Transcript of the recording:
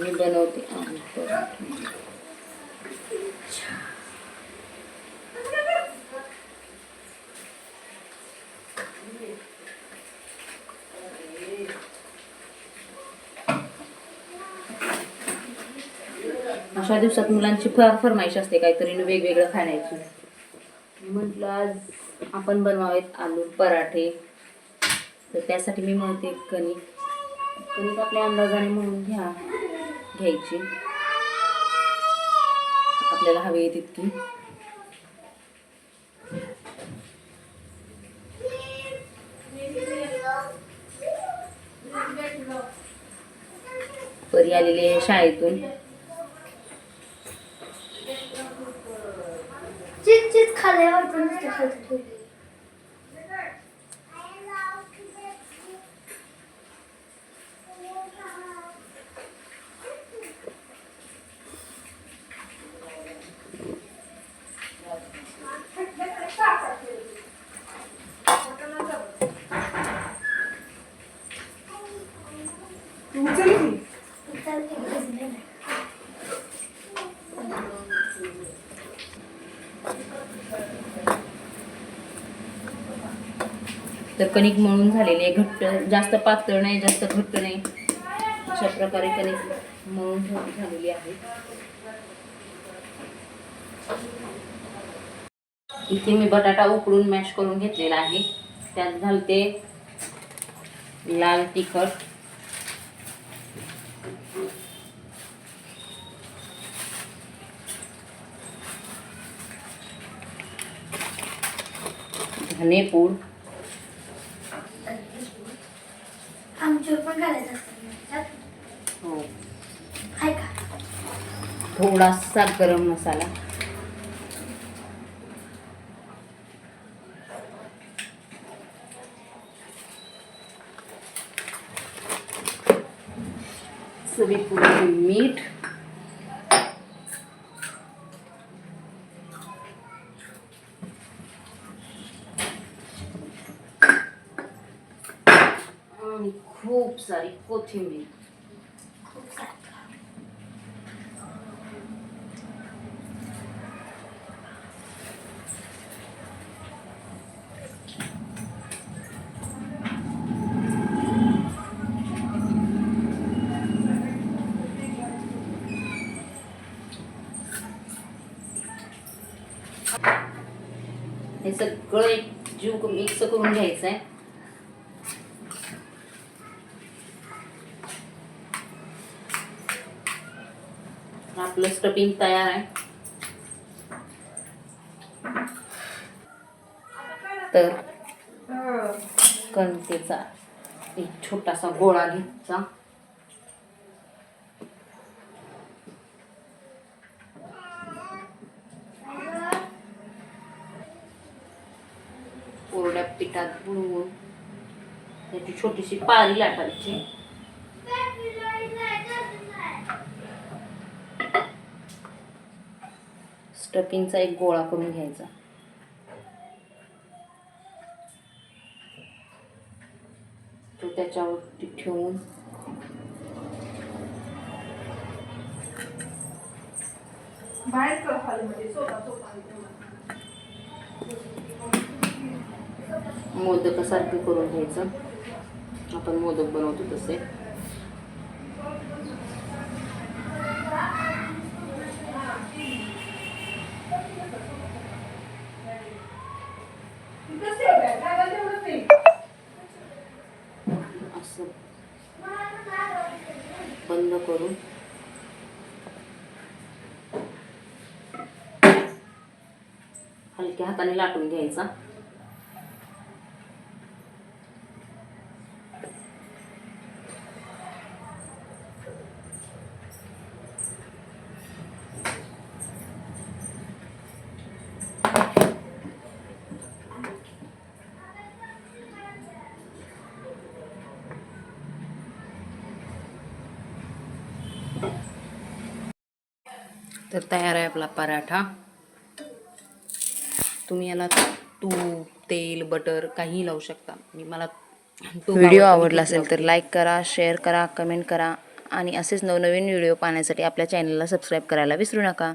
मी बनवते. अशा दिवसात मुलांची फार फरमाईश असते काहीतरी वेगवेगळं खाण्याची. म्हटलं आज आपण बनवावेत आलू पराठे. तर त्यासाठी मी म्हणते कणिक. कणिक आपल्या अंदाजाने म्हणून घ्या. घ्यायची. आपल्याला हवी आहे तितकी. परी आलेली आहे शाळेतून. चीज चीज खाल्ल्यावर पण तर कणिक मळून झालेली आहे. घट्ट जास्त पातळ नाही जास्त घट्ट नाही. अशा प्रकारे कणिक मळून झालेली आहे. इथे मी बटाटा उकडून मॅश करून घेतलेला आहे. त्यात घालते लाल तिखट. धनेपूड. हो. थोडासा गरम मसाला. चवीपुरते मीठ. आणि खूप सारी कोथिंबीर खूप सारं. हे सगळं एक जीव मिक्स करून घ्यायचं आहे आपलं स्टफिंग तयार आहे. तर कणकेचा एक छोटासा गोळा घ्यायचा. कोरड्या पिठात बुडवून त्याची छोटीशी पारी लाटायची. स्टफिंगचा एक गोळा करून घ्यायचा. तो त्याच्यावरती ठेवून मोदकासारखे करून घ्यायचं. आपण मोदक बनवतो तसे. बंद करून. हलक्या हाताने लाटून घ्यायचा. तर तयार आहे आपला पराठा. तुम्ही याला तूप तेल बटर काहीही लावू शकता. मी मला व्हिडिओ आवडला असेल तर. लाईक करा शेअर करा कमेंट करा. आणि असेच नवनवीन व्हिडिओ पाहण्यासाठी आपल्या चॅनलला सबस्क्राईब करायला विसरू नका.